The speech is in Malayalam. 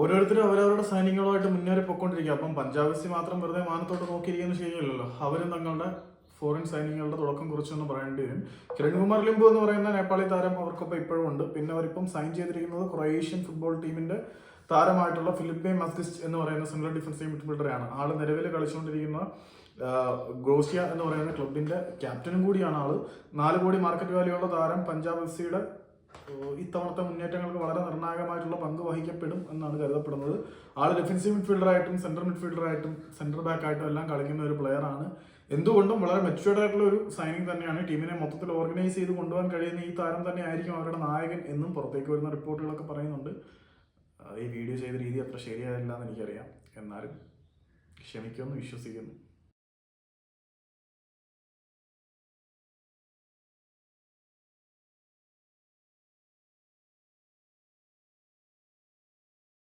ഓരോരുത്തരും അവരവരുടെ സൈനികളുമായിട്ട് മുന്നേറി പോയിക്കൊണ്ടിരിക്കുക. അപ്പം പഞ്ചാബിസി മാത്രം വെറുതെ മാനത്തോട്ട് നോക്കിയിരിക്കുന്നത് ശരിയല്ലല്ലോ അവരും തങ്ങളുടെ ഫോറിൻ സൈനികളുടെ തുടക്കം കുറിച്ചെന്ന് പറയേണ്ടി വരും. കിരൺ കുമാർ ലിംബു എന്ന് പറയുന്ന നേപ്പാളി താരം അവർക്കൊപ്പം ഇപ്പോഴും ഉണ്ട്. പിന്നെ അവരിപ്പം സൈൻ ചെയ്തിരിക്കുന്നത് ക്രൊയേഷ്യൻ ഫുട്ബോൾ ടീമിന്റെ താരമായിട്ടുള്ള ഫിലിപ്പെ മസ്കിസ്റ്റ് എന്ന് പറയുന്ന സെൻട്രൽ ഡിഫൻസ് മിഡ്ഫീൽഡറാണ് ആൾ നിലവിൽ കളിച്ചുകൊണ്ടിരിക്കുന്ന ഗ്രോസിയ എന്ന് പറയുന്ന ക്ലബിന്റെ ക്യാപ്റ്റനും കൂടിയാണ് ആൾ. നാല് കോടി മാർക്കറ്റ് വാല്യൂ ഉള്ള താരം പഞ്ചാബ് എഫ് സിയുടെ ഇത്തവണത്തെ മുന്നേറ്റങ്ങൾക്ക് വളരെ നിർണായകമായിട്ടുള്ള പങ്ക് വഹിക്കപ്പെടും എന്നാണ് കരുതപ്പെടുന്നത്. ആൾ ഡിഫൻസീവ് മിഡ്ഫീൽഡറായിട്ടും സെൻട്രൽ മിഡ്ഫീൽഡറായിട്ടും സെൻട്രൽ ബാക്കായിട്ടും എല്ലാം കളിക്കുന്ന ഒരു പ്ലെയർ ആണ്. എന്തുകൊണ്ടും വളരെ മെച്ചുവേർഡ് ആയിട്ടുള്ള ഒരു സൈനിങ് തന്നെയാണ് ടീമിനെ മൊത്തത്തിൽ ഓർഗനൈസ് ചെയ്ത് കൊണ്ടുപോകാൻ കഴിയുന്ന ഈ താരം തന്നെ ആയിരിക്കും അവരുടെ നായകൻ എന്നും പുറത്തേക്ക് വരുന്ന റിപ്പോർട്ടുകളൊക്കെ പറയുന്നുണ്ട്. ഈ വീഡിയോ ചെയ്ത രീതി അത്ര ശരിയായില്ല എന്ന് എനിക്കറിയാം. എന്നാലും ക്ഷമിക്കുമെന്ന് വിശ്വസിക്കുന്നു.